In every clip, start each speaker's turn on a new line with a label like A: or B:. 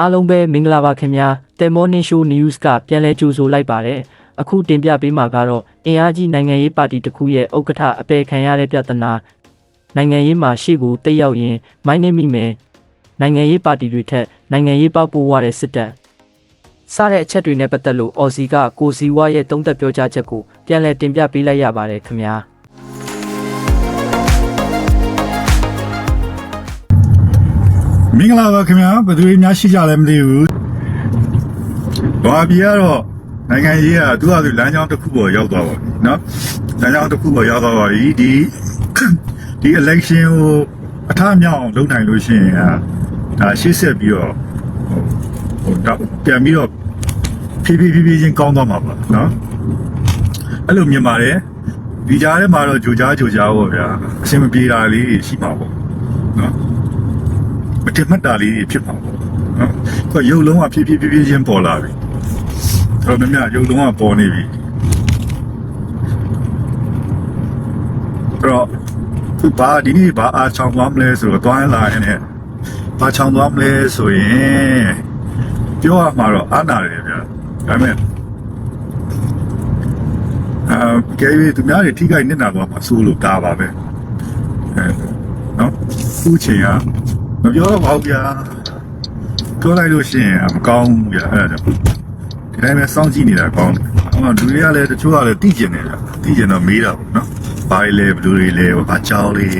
A: အားလုံးပဲမင်္ဂလာပါခင်ဗျာ။ The Morning Show News ကပြန်လဲကြိုဆိုလိုက်ပါတယ်။အခုတင်ပြပေးမှာကတော့အင်အားကြီးနိုင်ငံရေးပါတီတစ်ခုရဲ့ဥက္ကဋ္ဌအပယ်ခံရတဲ့ပြဿနာနိုင်ငံရေးမှာရှေ့ကိုတက်ရောက်ရင်မိုင်းနေမိမယ်။နိုင်ငံရေးပါတီတွေထက်နိုင်ငံရေးပေါက်ပိုးရတဲ့စစ်တပ်စတဲ့အချက်တွေနဲ့ပတ်သက်လို့အော်စီကကိုစီဝါရဲ့တုံးသက်ပြောကြားချက်ကိုပြန်လဲတင်ပြပေးလိုက်ရပါတယ်ခင်ဗျာ။
B: မင်္ဂလာပါခင်ဗျာဘယ်သူတွေများရှိကြလဲမသိဘူး။ဘာပြည်ကတော့နိုင်ငံရေးကသူ့ဟာသူလမ်းကြောင်းတစ်ခုပေါ်ရောက်သွားပါပြီနော်။လမ်းကြောင်းတစ်ခုပေါ်ရောက်သွားပါပြီဒီဒီ election ကိုအထမြောက်အောင်လုပ်နိုင်လို့ရှိရင်ဟာဒါရှေ့ဆက်ပြီးတော့ဟိုတော့ပြန်ပြီးတော့ဖြည်းဖြည်းဖြည်းဖြည်းချင်းကောင်းသွားမှာပါနော်။အဲ့လိုမြင်ပါတယ်ဒီကြားထဲမှာတော့ကြိုကြားကြိုကြားပေါ့ဗျာအဆင်မပြေတာလေးတွေရှိမှာပေါ့နော်။မ တင်မှတ်တာလေးတွေဖြစ်ပါဘူးနော်။သူကရုပ်လုံးကဖြည်းဖြည်းဖြည်းဖြည်းချင်းပေါ်လာပြီ။တော်တော်များများရုပ်လုံးကပေါ်နေပြီ။အဲ့တော့သူဘာဒီနေ့ဘာအားချောင်းသွားမလဲဆိုတော့တွိုင်းလာရင်လည်းဘာချောင်းသွားမလဲဆိုရင်ပြောရမှာတော့အားနာတယ်ဗျာ။ဒါပေမဲ့အာကဲရီသူများတွေထိခိုက်နေတာတော့မဆိုးလို့ဒါပါပဲ။အဲနော်ခုချိန်ကမ ပြောတော့ပါဘူးဗျာပြောလိုက်လို့ရှိရင်မကောင်းဘူးဗျာအဲ့ဒါကြောင့်ဒီတိုင်းပဲစောင့်ကြည့်နေတာကောင်းတယ်ဟောလူတွေကလည်းတချို့ကလည်းသိကျင်နေကြသိကျင်တော့မေးတာပေါ့နော်ဘာလဲဘယ်လိုတွေလဲဘာကြောင်းလေး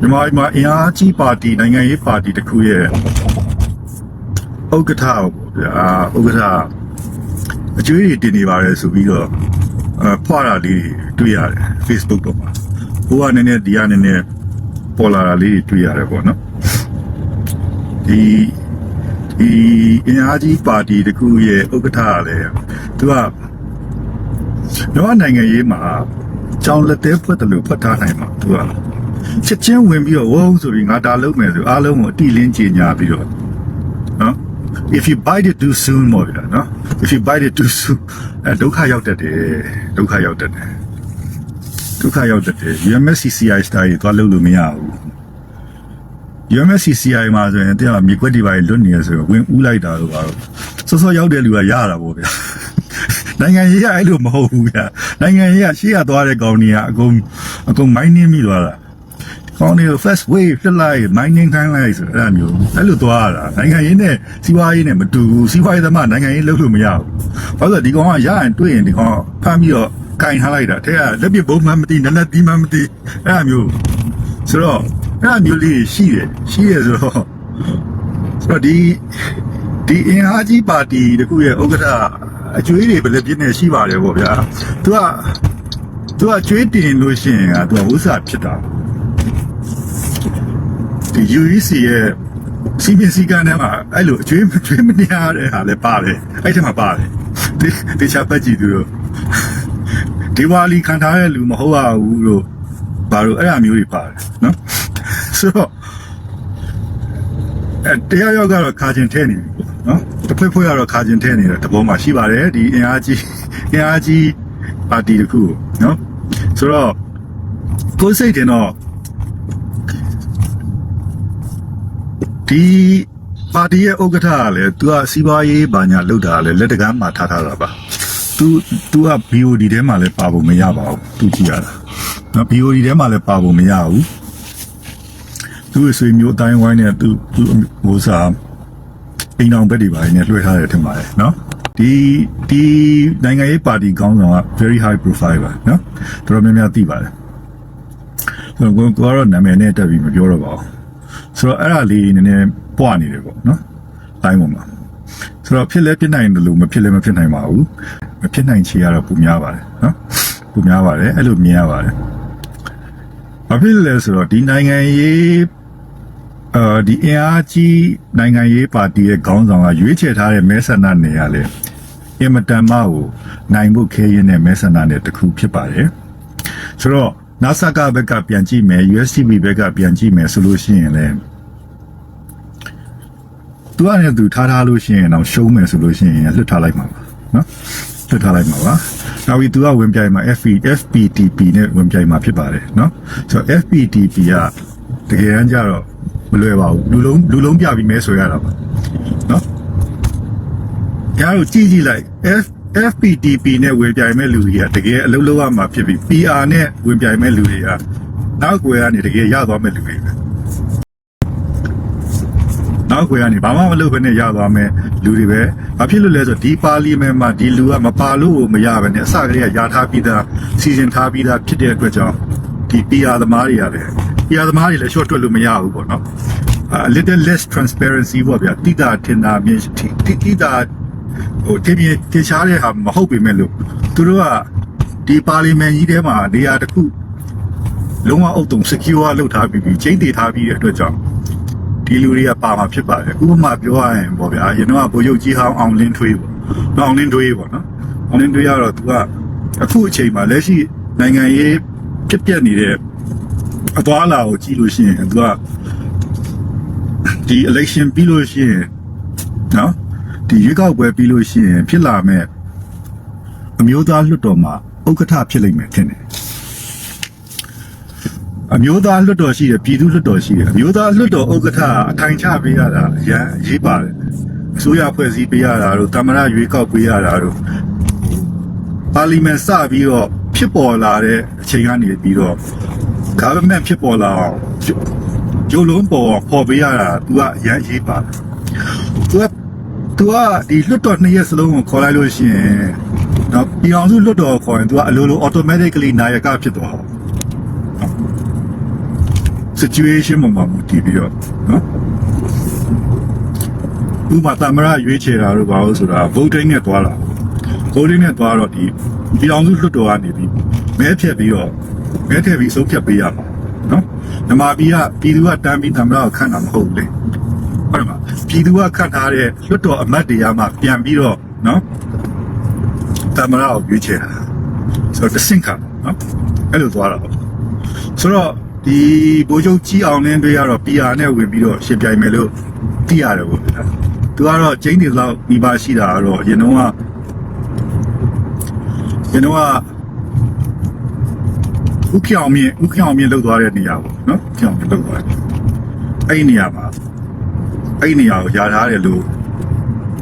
B: ဒီမှာဒီမှာအင်အားကြီးပါတီနိုင်ငံရေးပါတီတစ်ခုရဲ့ဥက္ကဋ္ဌပေါ့ဗျာဥက္ကဋ္ဌအကျွေးတွေတင်နေပါတယ်ဆိုပြီးတော့အဖွာတာလေးတွေ့ရတယ် Facebook ပေါ်မှာ ဟိုကနည်းနည်းဒီကနည်းနည်းပေါ်လာတာလေးတွေ့ရတယ်ပေါ့နော်ဒီဒီအင်အားကြီးပါတီတခုရဲ့ဥက္ကဋ္ဌကလည်းသူကတော့နိုင်ငံရေးမှာကြောင်လက်သေးဖွက်တယ်လို့ဖွက်ထားနိုင်မှာသူကချက်ချင်းဝင်ပြီးတော့ဝုန်းဆိုပြီးငါဒါလုပ်မယ်ဆိုအားလုံးကိုအတိလင်းကြီးညာပြီးတော့နော် if you bite it too soon မော်ရနော် if you bite it too soon အဲဒုက္ခရောက်တတ်တယ်ဒုက္ခရောက်တတ်တယ် ဒုက္ခရောက်တဲ့ UMSCCI style တွေသွားလုပ်လို့မရဘူး UMSCCI မှာဆိုရင်တရားမြေခွက်တွေပါလွတ်နေရဆိုရင်ဝင်ဦးလိုက်တာတော့ပါတော့စောစောရောက်တဲ့လူကရတာပေါ့ဗျာနိုင်ငံရေးကအဲ့လိုမဟုတ်ဘူးဗျာနိုင်ငံရေးကရှေ့ကသွားတဲ့ကောင်တွေကအကုန်အကုန် mining မိသွားတာကောင်းနေ first wave ဖြစ်လိုက် mining ခိုင်းလိုက်ဆိုအဲ့လိုမျိုးအဲ့လိုသွားရတာနိုင်ငံရေးနဲ့စီးပွားရေးနဲ့မတူဘူးစီးပွားရေးသမားနိုင်ငံရေးလုပ်လို့မရဘူးဘာလို့လဲဒီကောင်ကရရင်တွေ့ရင်ဒီကောင်ဖမ်းပြီးတော့ ကင်ထားလိုက်တာတဲ့ကလက်ပစ်ဘုံမှမသိနလက်တီးမှမသိအဲ့လိုမျိုးဆိုတော့အဲ့လိုမျိုးလေးရှိတယ်ရှိရဆိုတော့ဆိုတော့ဒီဒီအင်အားကြီးပါတီတခုရဲ့ဥက္ကဋ္ဌအကျွေးတွေဘယ်လိုပြည့်နေရှိပါတယ်ပေါ့ဗျာသူကသူကကျွေးတင်လို့ရှိရင်ကသူကဥစ္စာဖြစ်တာဒီ UEC ရဲ့စီမင်းစည်းကမ်းထဲမှာအဲ့လိုအကျွေးမကျွေးမတရားတဲ့ဟာလည်းပါတယ်အဲ့ထဲမှာပါတယ်ဒီဒီချပတ်ကြည့်သူတို့ ဒီဝါလီခံထားတဲ့လူမဟုတ်ပါဘူးလို့ဘာလို့အဲ့အမျိုးတွေပါတယ်နော်ဆိုတော့အဲ့တရားရောက်ကတော့ခါချင်းထဲနေပြီပေါ့နော်တစ်ဖွဲ့ဖွဲ့ကတော့ခါချင်းထဲနေတဲ့တဘောမှာရှိပါတယ်ဒီအင်အားကြီးအင်အားကြီးပါတီတစ်ခုကိုနော်ဆိုတော့ကိုယ်စိတ်တင်တော့ဒီပါတီရဲ့ဥက္ကဋ္ဌကလည်းသူကစီးပွားရေးဘာညာလုပ်တာလည်းလက်တကမ်းမှာထားထားတာပါ သူသူက BOD ထဲမှာလည်းပါဖို့မရပါဘူးသူကြည့်ရတာနော် BOD ထဲမှာလည်းပါဖို့မရဘူးသူ့ဆွေမျိုးအတိုင်းဝိုင်းနဲ့သူသူဟိုစားအိမ်အောင်ဘက်တွေပါနေလွှဲထားတယ်ထင်ပါတယ်နော်ဒီဒီနိုင်ငံရေးပါတီကောင်းဆောင်က very high profile ပါနော်တော်တော်များများသိပါတယ်ဆိုတော့ကိုကတော့နာမည်နဲ့တက်ပြီးမပြောတော့ပါဘူးဆိုတော့အဲ့ဒါလေးနည်းနည်းပွားနေတယ်ပေါ့နော်။တိုင်းပေါ်မှာဆိုတော့ဖြစ်လဲဖြစ်နိုင်တယ်လို့မဖြစ်လဲမဖြစ်နိုင်ပါဘူး။ မဖြစ်နိုင်ချေကတော့ပုံများပါတယ်နော်။ပုံများပါတယ်အဲ့လိုမြင်ရပါတယ်။ဘာဖြစ်လဲဆိုတော့ဒီနိုင်ငံရေးအာဒီအင်အားကြီးနိုင်ငံရေးပါတီရဲ့ခေါင်းဆောင်ကရွေးချယ်ထားတဲ့မဲဆန္ဒနယ်ရလေအင်မတန်မှကိုနိုင်ဖို့ခဲရင်တဲ့မဲဆန္ဒနယ်တစ်ခုဖြစ်ပါတယ်။ဆိုတော့ NASA ကဘက်ကပြန်ကြည့်မယ် USCB ဘက်ကပြန်ကြည့်မယ်ဆိုလို့ရှိရင်လည်းသူကလည်းသူထားထားလို့ရှိရင်တော့ရှုံးမယ်ဆိုလို့ရှိရင်လွတ်ထားလိုက်မှာပါနော် လွတ်ထားလိုက်မှာပါနောက်ပြီးသူကဝင်ပြိုင်မှာ FP FPTP နဲ့ဝင်ပြိုင်မှာဖြစ်ပါတယ်နော်ဆိုတော့ FPTP ကတကယ်တမ်းကျတော့လွယ်ပါဘူးလူလုံးလူလုံးပြပြီးမဲဆွဲရတာပါနော်ကြားတို့ကြည့်ကြည့်လိုက် F FPTP နဲ့ဝင်ပြိုင်မဲ့လူတွေကတကယ်အလုပ်လုပ်ရမှာဖြစ်ပြီး PR နဲ့ဝင်ပြိုင်မဲ့လူတွေကနောက်ကွယ်ကနေတကယ်ရသွားမဲ့လူတွေပဲ နောက်ကွယ်ကနေဘာမှမလုပ်ဘဲနဲ့ရသွားမဲ့လူတွေပဲဘာဖြစ်လို့လဲဆိုတော့ဒီပါလီမန်မှာဒီလူကမပါလို့မရဘဲနဲ့အစကတည်းကယာထားပြီးသားစီစဉ်ထားပြီးသားဖြစ်တဲ့အတွက်ကြောင့်ဒီ PR သမားတွေကလည်း PR သမားတွေလည်း short တွက်လို့မရဘူးပေါ့နော် a little less transparency ပေါ့ဗျာတိတာထင်တာမြင်တိတိတာဟိုတပြင်းတခြားတဲ့ဟာမဟုတ်ပေမဲ့လို့သူတို့ကဒီပါလီမန်ကြီးထဲမှာနေရာတစ်ခုလုံးဝအုပ်တုံ secure လုပ်ထားပြီးပြီးချိန်တည်ထားပြီးတဲ့အတွက်ကြောင့် ဒီလူတွေကပါမှာဖြစ်ပါတယ်ဥပမာပြောရရင်ပေါ့ဗျာရင်တော့ဗိုလ်ချုပ်ကြီးဟောင်းအောင်လင်းထွေးပေါ့နော်အောင်လင်းထွေးပေါ့နော်အောင်လင်းထွေးကတော့သူကအခုအချိန်မှာလက်ရှိနိုင်ငံရေးဖြစ်ပျက်နေတဲ့အသွားအလာကိုကြည့်လို့ရှိရင်သူကဒီ election ပြီးလို့ရှိရင်နော်ဒီရွေးကောက်ပွဲပြီးလို့ရှိရင် ဖြစ်လာမဲ့အမျိုးသားလွှတ်တော်မှာဥက္ကဋ္ဌဖြစ်လိမ့်မယ်ထင်တယ် အမျိုးသားလွှတ်တော်ရှိတယ်ပြည်သူလွှတ်တော်ရှိတယ်အမျိုးသားလွှတ်တော်ဥက္ကဋ္ဌအထိုင်ချပေးရတာအရန်အရေးပါတယ်အစိုးရဖွဲ့စည်းပေးရတာတို့တမရရွေးကောက်ပေးရတာတို့ပါလီမန်စပြီးတော့ဖြစ်ပေါ်လာတဲ့အချိန်ကနေပြီးတော့ government ဖြစ်ပေါ်လာအောင် ကျုပ်လုံးပေါ်ပေါ်ပေးရတာ तू ကအရန်ရေးပါတယ် तू က तू ကဒီလွတ်တော်နှစ်ရက်စလုံးကိုခေါ်လိုက်လို့ရှိရင်တော့ပြည်အောင်စုလွတ်တော်ခေါ်ရင် तू ကအလိုလို automatically နာယကဖြစ်သွားအောင် situation မှာမှာမူတည်ပြီးတော့နော်ဥပမာသမရရွေးချယ်တာတို့ဘာလို့ဆိုတာ voting နဲ့သွားတာ voting နဲ့သွားတော့ဒီပြည်အောင်စုလွတ်တော်ကနေပြီးမဲဖြတ်ပြီးတော့မဲထည့်ပြီးဆုံးဖြတ်ပေးရမှာနော်ဓမ္မပြည်ကပြည်သူကတန်းပြီးသမရကိုခန့်တာမဟုတ်ဘူးလေဟုတ်တယ်မလားပြည်သူကခန့်ထားတဲ့လွတ်တော်အမတ်တွေကမှပြန်ပြီးတော့နော်သမရကိုရွေးချယ်တာဆိုတော့တဆင့်ခါနော်အဲ့လိုသွားတာပေါ့ဆိုတော့ ဒီဘိုးချုပ်ကြီးအောင်လင်းတွေကတော့ PR နဲ့ဝင်ပြီးတော့ရှင်ပြိုင်မယ်လို့သိရတယ်ပေါ့ဗျာသူကတော့ကျင်းတွေလောက်ပြီးပါရှိတာကတော့အရင်တော့ကရင်တော့ကဥက္ကောင်မြင့်ဥက္ကောင်မြင့်လောက်သွားတဲ့နေရာပေါ့နော်ဥက္ကောင်မြင့်လောက်သွားတယ်အဲ့ဒီနေရာမှာအဲ့ဒီနေရာကိုယာထားတယ်လို့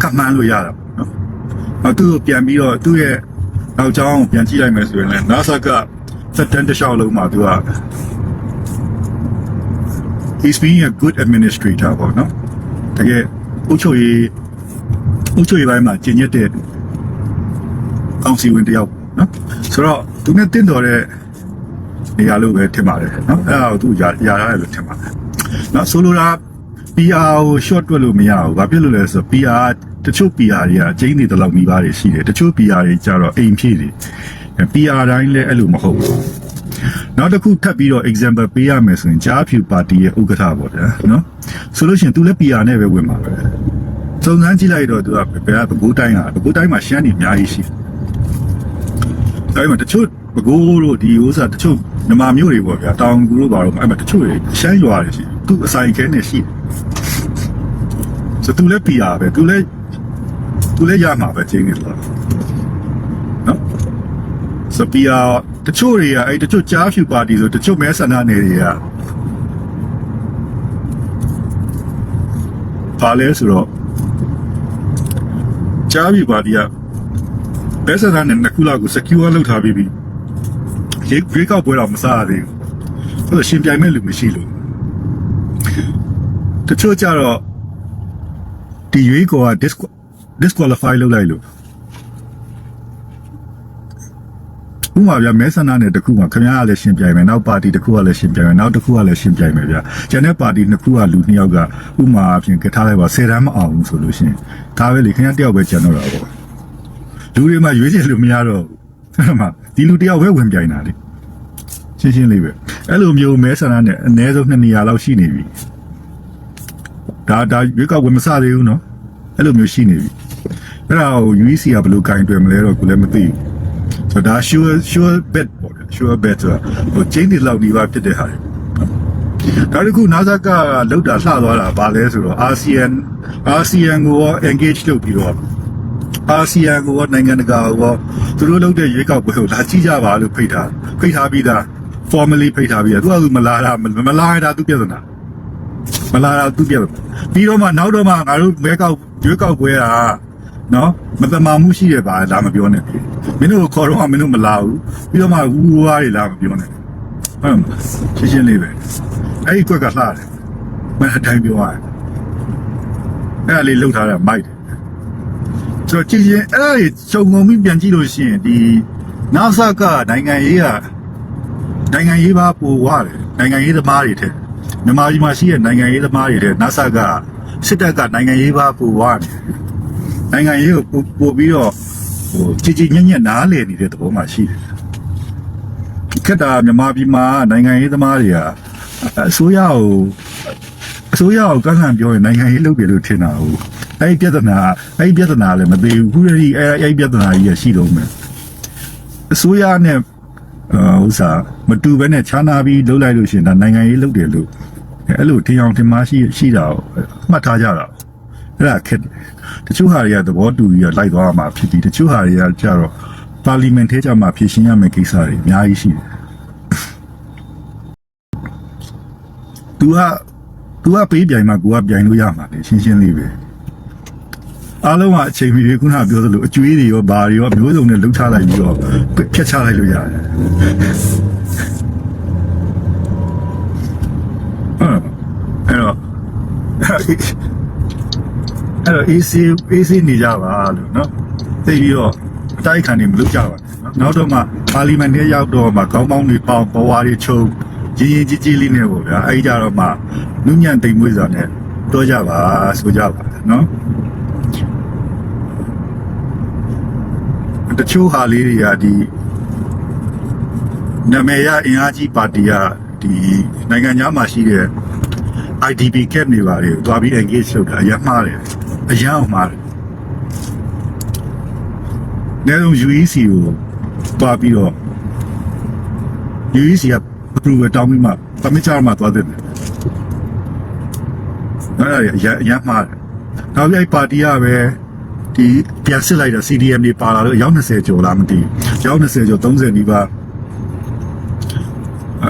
B: ကမှန်းလို့ရတာပေါ့နော်နောက်သူ့ကိုပြန်ပြီးတော့သူ့ရဲ့နောက်ကျောင်းကိုပြန်ကြည့်လိုက်မယ်ဆိုရင်လည်း NASA ကစက်တန်တစ်လျှောက်လုံးမှာသူက he's being a good administrator ပေါ့နော်တကယ်အုပ်ချုပ်ရေးအုပ်ချုပ်ရေးပိုင်းမှာကျင့်ရတဲ့အောင်စီဝင်တယောက်ပေါ့နော်ဆိုတော့သူနဲ့တင့်တော်တဲ့နေရာလို့ပဲထင်ပါတယ်နော်အဲ့ဒါကိုသူရရရတယ်လို့ထင်ပါတယ်နော်ဆိုလိုတာ PR ကို short တွက်လို့မရဘူးဘာဖြစ်လို့လဲဆိုတော့ PR တချို့ PR တွေကအကျင်းတွေတလောက်မိပါတယ်ရှိတယ်တချို့ PR တွေကျတော့အိမ်ဖြည့်တွေ PR တိုင်းလည်းအဲ့လိုမဟုတ်ဘူး နောက်တစ်ခုထပ်ပြီးတော့ example ပေးရမယ်ဆိုရင်ကြားဖြူပါတီရဲ့ဥက္ကဋ္ဌပေါ့ဗျာနော်ဆိုလို့ရှိရင်သူလည်း PR နဲ့ပဲဝင်ပါပဲစုံစမ်းကြည့်လိုက်တော့သူကဘယ်ကပဲခူးတိုင်းကပဲခူးတိုင်းမှာရှမ်းနေအများကြီးရှိတယ်။အဲဒီမှာတချို့ပဲခူးတို့ဒီဥစ္စာတချို့မြမာမျိုးတွေပေါ့ဗျာတောင်ကူတို့ဘာလို့အဲ့မှာတချို့ရှမ်းရွာတွေရှိသူအဆိုင်ခဲနေရှိတယ်။ဆိုသူလည်း PR ပဲသူလည်းသူလည်းရမှာပဲချင်းနေတော့နော်ဆို PR တချို့တွေကအဲ့တချို့ကြားဖြူပါတီဆိုတချို့မဲဆန္ဒနယ်တွေကပါလဲဆိုတော့ကြားဖြူပါတီကမဲဆန္ဒနယ်နှစ်ခုလောက်ကို secure လုပ်ထားပြီးပြီရေဂရိကောက်ပွဲတော့မစားရသေးဘူးဆိုတော့ရှင်ပြိုင်မဲ့လူမရှိလို့တချို့ကြတော့ဒီရွေးကောက disqual- disqualify လုပ်လိုက်လို့ ဥပမာဗျာမဲဆန္ဒနယ်တစ်ခုမှာခင်ဗျားကလည်းရှင်ပြိုင်မယ်နောက်ပါတီတစ်ခုကလည်းရှင်ပြိုင်မယ်နောက်တစ်ခုကလည်းရှင်ပြိုင်မယ်ဗျာကျန်တဲ့ပါတီနှစ်ခုကလူနှစ်ယောက်ကဥပမာအဖြစ်ကထားလိုက်ပါဆယ်တန်းမအောင်ဘူးဆိုလို့ရှရင်ဒါပဲလေခင်ဗျားတယောက်ပဲကျန်တော့တာပေါ့လူတွေမှာရွေးချယ်လို့မရတော့ဘူးဟုတ်မှာဒီလူတယောက်ပဲဝင်ပြိုင်တာလေရှင်းရှင်းလေးပဲအဲ့လိုမျိုးမဲဆန္ဒနယ်အနည်းဆုံးနှစ်နေရာလောက်ရှိနေပြီဒါဒါရွေးကောက်ဝင်မစသေးဘူးနော်အဲ့လိုမျိုးရှိနေပြီအဲ့ဒါကို UEC ကဘယ်လိုကင်တွယ်မလဲတော့ကိုလည်းမသိဘူး ဆိုတော့ဒါ sure sure bet ပေါ့လေ sure bet ဆိုတာဟိုချင်းတွေလောက်ဒီပါဖြစ်တဲ့ဟာတွေဒါတခု NASA ကလောက်တာလှသွားတာဗာလဲဆိုတော့ ASEAN ASEAN ကိုရော engage လုပ်ပြီးတော့ ASEAN ကိုရောနိုင်ငံတကာကိုရောသူတို့လုပ်တဲ့ရွေးကောက်ပွဲကိုလာကြည့်ကြပါလို့ဖိတ်ထားဖိတ်ထားပြီးသား formally ဖိတ်ထားပြီးသားသူကသူမလာတာမမလာတာသူပြဿနာမလာတော့သူပြတ်ပြီးတော့မှနောက်တော့မှငါတို့မဲကောက်ရွေးကောက်ပွဲတာ နော်မတမာမှုရှိရပါလားမပြောနဲ့မင်းတို့ခေါ်တော့မင်းတို့မလာဘူးပြီးတော့မှဝူဝါးတွေလာမပြောနဲ့ဟုတ်ရှင်းရှင်းလေးပဲအဲ့ဒီကွက်ကလှတယ်မအတိုင်းပြောရတယ်အဲ့ဒါလေးလှုပ်ထားတာမိုက်တယ်ဆိုတော့ကြည့်ရင်အဲ့ဒါကြီးခြုံငုံပြီးပြန်ကြည့်လို့ရှိရင်ဒီနာဆာကနိုင်ငံရေးကနိုင်ငံရေးပါပိုဝရတယ်နိုင်ငံရေးသမားတွေတဲ့မြန်မာပြည်မှာရှိတဲ့နိုင်ငံရေးသမားတွေတဲ့နာဆာကစစ်တပ်ကနိုင်ငံရေးပါပိုဝရတယ် နိုင်ငံရေးကိုပိုပိုပြီးတော့ဟိုကြည်ကြည်ညက်ညက်နားလည်နေတဲ့သဘောမှရှိတယ်ခက်တာမြန်မာပြည်မှာနိုင်ငံရေးသမားတွေကအစိုးရကိုအစိုးရကိုကန့်လန့်ပြောရင်နိုင်ငံရေးလုပ်တယ်လို့ထင်တာဟုတ်အဲ့ဒီပြဿနာအဲ့ဒီပြဿနာလည်းမသေးဘူးခုတည်းအဲ့အဲ့ဒီပြဿနာကြီးရရှိတော့မယ်အစိုးရနဲ့အာဥစ္စာမတူဘဲနဲ့ခြားနာပြီးလုပ်လိုက်လို့ရှိရင်ဒါနိုင်ငံရေးလုပ်တယ်လို့အဲ့လိုထင်အောင်ထင်မရှိရှိတာကိုမှတ်ထားကြတာ အဲ့ဒါခက်တယ်တချို့ဟာတွေကသဘောတူပြီးတော့လိုက်သွားမှာဖြစ်ပြီးတချို့ဟာတွေကကြတော့ပါလီမန်ထဲကြမှာဖြည့်ရှင်းရမယ့်ကိစ္စတွေအများကြီးရှိတယ် तू က तू ကပေးပြိုင်မှာကိုကပြိုင်လို့ရမှာလေရှင်းရှင်းလေးပဲအားလုံးကအချိန်မီတွေခုနကပြောသလိုအကျွေးတွေရောဘာတွေရောမျိုးစုံနဲ့လှုပ်ချလိုက်ပြီးတော့ဖြတ်ချလိုက်လို့ရတယ်ဟုတ်အဲ့တော့ အဲ့တော့ AC AC နေကြပါလို့နော်သိပြီးတော့အတိုက်ခံနေမလုပ်ကြပါနဲ့နောက်တော့မှပါလီမန်ထဲရောက်တော့မှခေါင်းပေါင်းတွေပေါင်ဘဝတွေချုပ်ရင်းရင်းကြီးကြီးလေးနဲ့ပေါ့ဗျာအဲ့ကြတော့မှနုညံ့တိမ်မွေးစွာနဲ့တော့ကြပါဆိုကြပါနော်တချို့ဟာလေးတွေကဒီနာမည်ရအင်အားကြီးပါတီကဒီနိုင်ငံသားမှာရှိတဲ့ IDP ကက်နေပါတယ်သွားပြီး engage လုပ်တာအရမှားတယ် အရင်အောင်မှားတယ်။နေတော့ UEC ကိုတွားပြီးတော့ UEC က approval တောင်းပြီးမှ permit ချမှသွားတဲ့တယ်။အဲ့ဒါအရင်အရင်မှားတယ်။နောက်ပြီးအဲ့ပါတီကပဲဒီပြန်စစ်လိုက်တော့ CDM တွေပါလာတော့ရောက်20ကျော်လားမသိဘူး။ရောက်20ကျော်30နီးပါးအ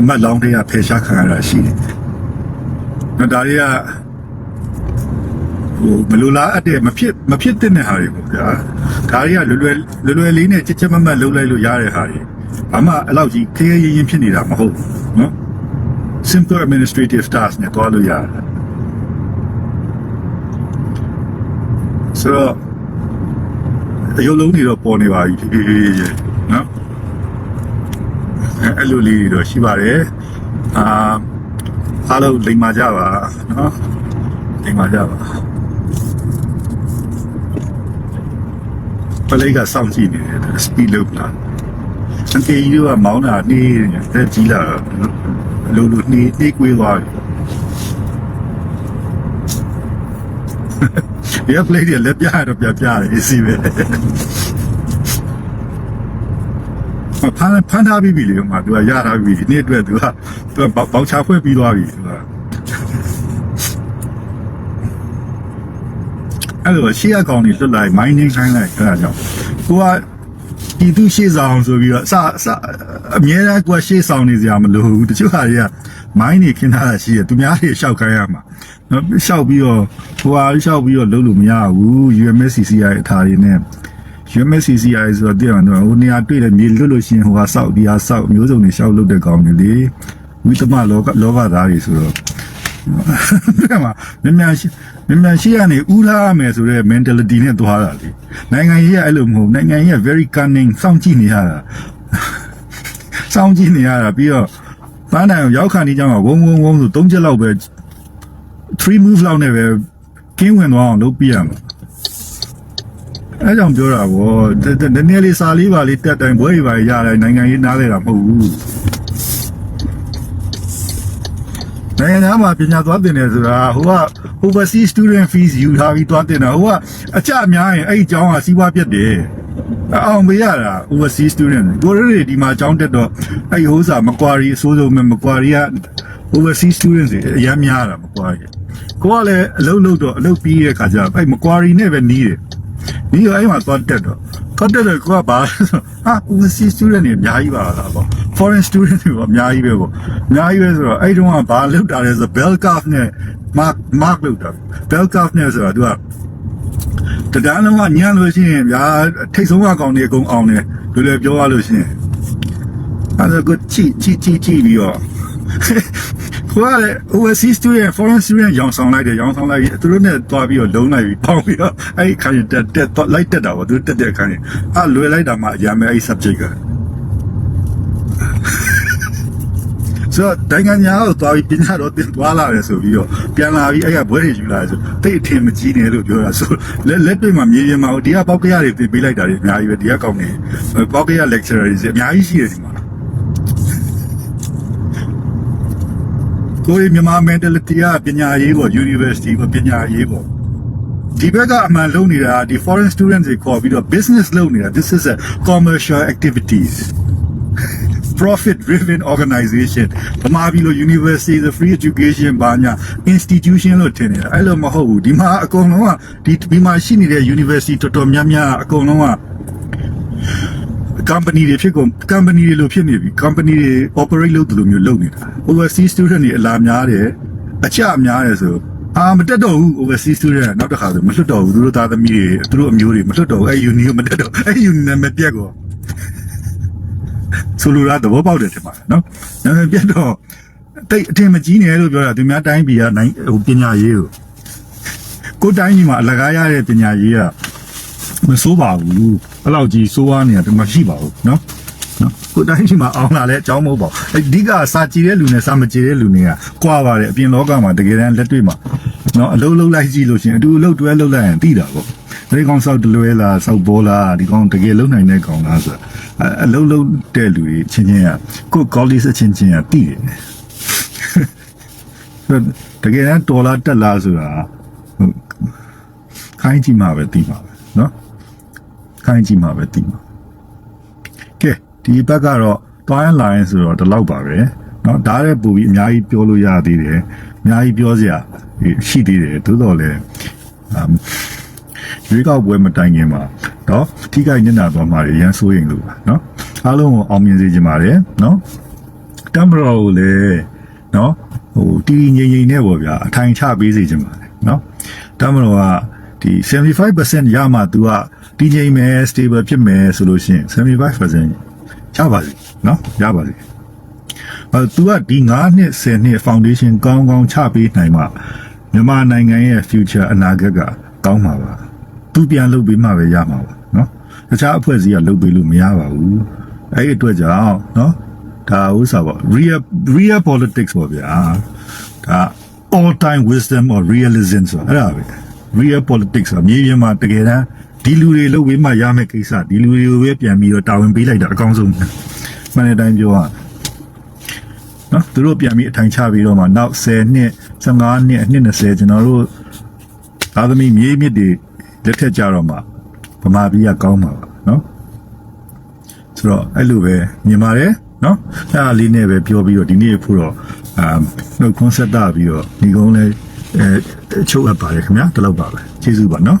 B: အမတ်လောင်းတွေကဖယ်ရှားခံရတာရှိတယ်။နော်ဒါတွေက ဟိုမလိုလားအပ်တဲ့မဖြစ်မဖြစ်တဲ့ဟာတွေပေါ့ဗျာ။ဒါတွေကလွယ်လွယ်လွယ်လွယ်လေးနဲ့ချစ်ချစ်မတ်မတ်လုပ်လိုက်လို့ရတဲ့ဟာတွေ။ဘာမှအဲ့လောက်ကြီးခေခေရင်ရင်ဖြစ်နေတာမဟုတ်ဘူးနော်။ simple administrative tasks နဲ့တွားလို့ရတယ်။ဆိုတော့အယုံလုံးတွေတော့ပေါ်နေပါပြီအေးအေးအေးနော်အဲ့လိုလေးတွေတော့ရှိပါတယ်အာအားလုံးလိမ္မာကြပါနော်လိမ္မာကြပါ ပလေးကစောင့်ကြည့်နေတယ်စပီးလုပ်လာစံကေကြီးကမောင်းတာနေတယ်တက်ကြီးလာလိုလိုနေနေကွေးသွားပြီရပလေးတွေလက်ပြရတော့ပြပြတယ်အစီပဲဖန်ဖန်ထားပြီးပြီလေဟိုမှာသူကရထားပြီဒီနေ့အတွက်သူကသူကပေါင်ချဖွဲ့ပြီးသွားပြီသူက အဲ့လိုရှေ့အကောင်ကြီးလွတ်လိုက် mining ခိုင်းလိုက်အဲ့ဒါကြောင့်ကိုကဒီသူရှေ့ဆောင်ဆိုပြီးတော့အစအစအမြဲတမ်းကိုကရှေ့ဆောင်နေစရာမလိုဘူးတချို့ဟာတွေကမိုင်းနေခင်းထားတာရှိတယ်သူများတွေရှောက်ခိုင်းရမှာနော်ရှောက်ပြီးတော့ဟိုဟာရှောက်ပြီးတော့လုံးလို့မရဘူး UMSCCI အထာတွေနဲ့ UMSCCI ဆိုတော့တဲ့မှာဟိုနေရာတွေ့တယ်မြေလွတ်လို့ရှိရင်ဟိုဟာစောက်ဒီဟာစောက်မျိုးစုံတွေရှောက်လုပ်တဲ့ကောင်တွေလေဝိသမလောကလောဘသားတွေဆိုတော့ဒီ မှာမြန်မြန်ရှိမြန်မြန်ရှိရနေဥထားရမယ်ဆိုတော့ mentality နဲ့သွားတာလေနိုင်ငံရေးကအဲ့လိုမဟုတ်နိုင်ငံရေးက very cunning စောင့်ကြည့်နေရတာစောင့်ကြည့်နေရတာပြီးတော့ပန်းတိုင်ကိုရောက်ခါနေကြမှာဝုံဝုံဝုံဆို၃ချက်လောက်ပဲ3 move လောက်နဲ့ပဲကင်းဝင်သွားအောင်လုပ်ပြရမှာအဲကြောင့်ပြောတာဗောတတနည်းနည်းလေးစာလေးပါလေးတက်တိုင်ဘွဲတွေပါရတိုင်းနိုင်ငံရေးနားလဲတာမဟုတ်ဘူး နိုင်ငံသားမှာပညာသွားတင်တယ်ဆိုတာဟိုက overseas student fees ယူထားပြီးသွားတင်တာဟိုကအကြအများရင်အဲ့ဒီအကြောင်းကစီးပွားပြတ်တယ်အောင်မရတာ overseas student ကိုရီးဒီမှာအကြောင်းတက်တော့အဲ့ဒီဟိုးစာမကွာရီအစိုးဆုံးမဲ့မကွာရီက overseas students တွေအများများတာမကွာရီကိုကလည်းအလုပ်လုပ်တော့အလုပ်ပြီးရဲ့ခါကျအဲ့မကွာရီနဲ့ပဲနီးတယ်နီးတော့အဲ့မှာသွားတက်တော့သွားတက်တော့ကိုကဘာလဲဆိုဟာ overseas student တွေအများကြီးပါလားပေါ့ foreign student တွေပေါ့အများကြီးပဲပေါ့အများကြီးပဲဆိုတော့အဲ့တုန်းကဘာလောက်တာလဲဆိုတော့ bell curve နဲ့ mark mark လောက်တာ bell curve နဲ့ဆိုတော့ तू ကတဒန်းလုံးကညံ့လို့ရှိရင်ဗျာထိတ်ဆုံးအကောင်တွေအကုန်အောင်တယ်လူလည်းပြောရလို့ရှိရင်အဲ့ဒါကိုချီချီချီချီပြီးတော့ခွာလေ overseas student foreign student ရောင်ဆောင်လိုက်တယ်ရောင်ဆောင်လိုက်ပြီးသူတို့နဲ့တွားပြီးတော့လုံးလိုက်ပြီးပေါင်းပြီးတော့အဲ့ဒီခါရင်တက်တက်တော့လိုက်တက်တာပေါ့သူတက်တဲ့ခါရင်အဲ့လွယ်လိုက်တာမှအရာမဲအဲ့ subject က ဆိုတော့နိုင်ငံညာကိုတွားပြီးပညာတော့တင်သွားလာတယ်ဆိုပြီးတော့ပြန်လာပြီးအဲ့ကဘွဲတွေယူလာတယ်ဆိုတိတ်အထင်မကြီးနဲ့လို့ပြောတာဆိုလက်လက်တွေ့မှာမြေပြင်မှာဒီကပေါက်ကရတွေတင်ပေးလိုက်တာတွေအများကြီးပဲဒီကကောင်းနေပေါက်ကရ lecturer တွေအများကြီးရှိတယ်ဒီမှာကိုယ်မြန်မာ mentality ကပညာရေးပေါ့ university ပေါ့ပညာရေးပေါ့ဒီဘက်ကအမှန်လုပ်နေတာဒီ foreign students တွေခေါ်ပြီးတော့ business လုပ်နေတာ this is a commercial activities profit driven organization ဗမာပြည်လို university the free education ဘာညာ institution လို့ထင်နေတာအဲ့လိုမဟုတ်ဘူးဒီမှာအကုန်လုံးကဒီဒီမှာရှိနေတဲ့ university တော်တော်များများအကုန်လုံးက company တွေဖြစ်ကုန် company တွေလိုဖြစ်နေပြီ company တွေ operate လုပ်တယ်လို့မျိုးလုပ်နေတာ overseas student တွေအလားများတယ်အချများတယ်ဆိုအာမတက်တော့ဘူး overseas student ကနောက်တစ်ခါဆိုမလွတ်တော့ဘူးသူတို့သားသမီးတွေသူတို့အမျိုးတွေမလွတ်တော့ဘူးအဲ့ uni ကိုမတက်တော့အဲ့ uni နာမည်ပြက်ကော ဆိုလိုတာသဘောပေါက်တယ်ထင်ပါတယ်နော်။ဒါပေမဲ့ပြတ်တော့တိတ်အထင်မကြီးနဲ့လို့ပြောတာသူများတိုင်းပြည်ကနိုင်ဟိုပညာရေးကိုကိုတိုင်းပြည်မှာအလကားရတဲ့ပညာရေးကမဆိုးပါဘူး။အဲ့လောက်ကြီးဆိုးွားနေတာဒီမှာရှိပါဘူးနော်။နော်ကိုတိုင်းပြည်မှာအောင်လာလဲအကြောင်းမဟုတ်ပါဘူး။အဓိကစာကြည့်တဲ့လူနဲ့စာမကြည့်တဲ့လူနဲ့ကကွာပါတယ်အပြင်လောကမှာတကယ်တမ်းလက်တွေ့မှာ နော်အလုံးလုံးလိုက်ကြည့်လို့ရှိရင်အတူအလုံးတွဲလုံးလိုက်ရင်သိတာပေါ့ဒီကောင်စောက်တလွဲလားစောက်ပေါ်လားဒီကောင်တကယ်လုံးနိုင်တဲ့ကောင်လားဆိုတာအလုံးလုံးတဲ့လူတွေချင်းချင်းကကို colleague ချင်းချင်းကသိတယ်တကယ်တမ်းဒေါ်လာတက်လားဆိုတာခိုင်းကြည့်မှပဲသိမှာပဲเนาะ ခိုင်းကြည့်မှာပဲတည်မှာကဲဒီဘက်ကတော့တွိုင်းလိုင်းဆိုတော့ဒီလောက်ပါပဲเนาะဒါတဲ့ပူပြီးအများကြီးပြောလို့ရသေးတယ်အများကြီးပြောစရာ ရှိသေးတယ်သို့တော်လည်းရွေးကောက်ပွဲမတိုင်ခင်မှာနော်ထိခိုက်ညံ့တာသွားမှာရန်ဆိုးရင်လို့ပါနော်အားလုံးကိုအောင်မြင်စေချင်ပါတယ်နော်တမ်ဘရောကိုလည်းနော်ဟိုတီငိမ့်ငိမ့်နဲ့ပေါ့ဗျာအထိုင်ချပေးစေချင်ပါတယ်နော်တမ်ဘရောကဒီ75%ရမှ तू ကတီငိမ့်မယ် stable ဖြစ်မယ်ဆိုလို့ရှိရင်75%ချပါစေနော်ရပါစေအဲ तू ကဒီ9နှစ်10နှစ် foundation ကောင်းကောင်းချပေးနိုင်မှာ မြန်မာနိုင်ငံရဲ့ future အနာဂတ်ကကောင်းမှာပါသူပြန်လုပ်ပေးမှပဲရမှာပါနော်တခြားအဖွဲ့အစည်းကလုပ်ပေးလို့မရပါဘူးအဲ့ဒီအတွက်ကြောင့်နော်ဒါဥစားပေါ့ real real politics ပေါ့ဗျာဒါ all time wisdom or realism ဆိုတာအဲ့ဒါပဲ real politics ဆိုတာမြေပြင်မှာတကယ်တမ်းဒီလူတွေလုပ်ဝေးမှရမယ့်ကိစ္စဒီလူတွေကိုပဲပြန်ပြီးတော့တာဝန်ပေးလိုက်တာအကောင်းဆုံးပဲမှန်တဲ့အတိုင်းပြောရနော်သူတို့ပြန်ပြီးအထိုင်ချပြီးတော့မှနောက်10နှစ် 15နှစ်အနှစ်20ကျွန်တော်တို့သာသမီမြေမြစ်တွေလက်ထက်ကြတော့မှဗမာပြည်ကကောင်းမှာပါနော်ဆိုတော့အဲ့လိုပဲမြင်ပါတယ်နော်အဲ့ဒါလေးနဲ့ပဲပြောပြီးတော့ဒီနေ့ဖို့တော့အာနှုတ်ခွန်းဆက်တာပြီးတော့ဒီကုန်းလဲအဲအချုပ်အပ်ပါတယ်ခင်ဗျာတလောက်ပါပဲကျေးဇူးပါနော်